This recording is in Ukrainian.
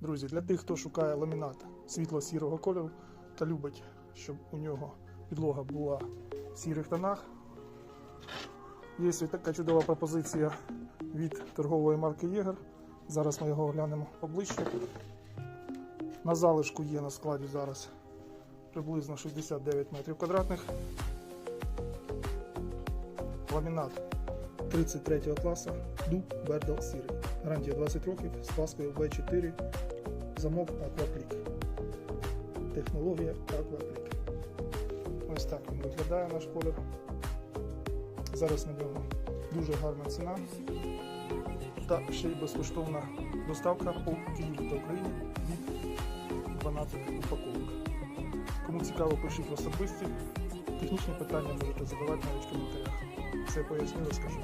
Друзі, для тих, хто шукає ламінат світло-сірого кольору та любить, щоб у нього підлога була в сірих тонах. Є така чудова пропозиція від торгової марки Єгер. Зараз ми його оглянемо поближче. На залишку є на складі зараз приблизно 69 метрів квадратних. Ламінат 33 класу, дуб Бердал сірий. Гарантія 20 років з паскою V4, замок Aquaplick. Технологія Aquaplick. Ось так він виглядає наш колір. Зараз на ньому дуже гарна ціна. Та ще й безкоштовна доставка по Києву та Україні від 12 упаковок. Кому цікаво, пишіть в особисті. Технічні питання можете задавати навіть в коментарях. Все поясню, розкажу.